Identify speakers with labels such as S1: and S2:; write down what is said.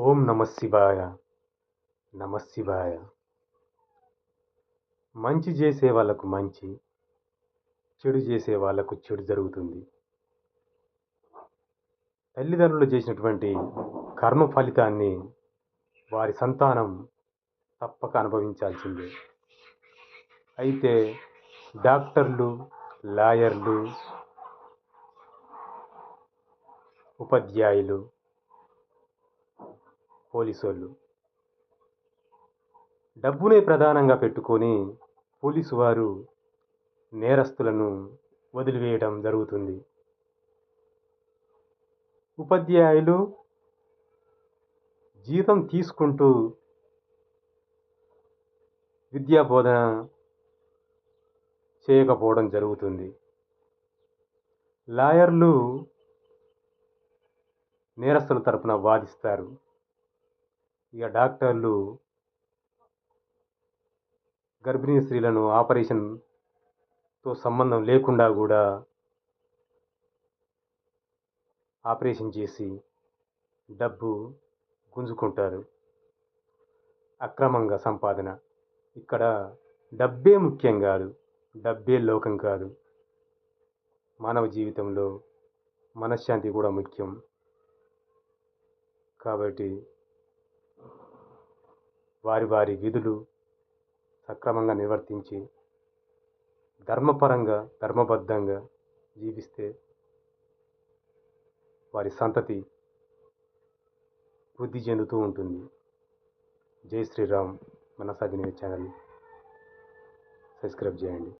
S1: ఓం నమ శివాయ. నమ శివాయ. మంచి చేసే వాళ్ళకు మంచి చెడు చేసే వాళ్ళకు చెడు జరుగుతుంది. తల్లిదండ్రులు చేసినటువంటి కర్మ ఫలితాన్ని వారి సంతానం తప్పక అనుభవించాల్సిందే. అయితే డాక్టర్లు లాయర్లు ఉపాధ్యాయులు పోలీసోళ్ళు. డబ్బునే ప్రధానంగా పెట్టుకొని పోలీసు వారు నేరస్తులను వదిలివేయడం జరుగుతుంది. ఉపాధ్యాయులు జీతం తీసుకుంటూ విద్యా బోధన చేయకపోవడం జరుగుతుంది. లాయర్లు నేరస్తుల తరపున వాదిస్తారు. ఇక డాక్టర్లు గర్భిణీ స్త్రీలను ఆపరేషన్తో సంబంధం లేకుండా కూడా ఆపరేషన్ చేసి డబ్బు గుంజుకుంటారు. అక్రమంగా సంపాదన. ఇక్కడ డబ్బే ముఖ్యం కాదు. డబ్బే లోకం కాదు. మానవ జీవితంలో మనశ్శాంతి కూడా ముఖ్యం. కాబట్టి వారి వారి విధులు సక్రమంగా నిర్వర్తించి ధర్మపరంగా ధర్మబద్ధంగా జీవిస్తే వారి సంతతి వృద్ధి చెందుతూ ఉంటుంది. జై శ్రీరామ్. మన సాధిని ఛానల్ సబ్స్క్రైబ్ చేయండి.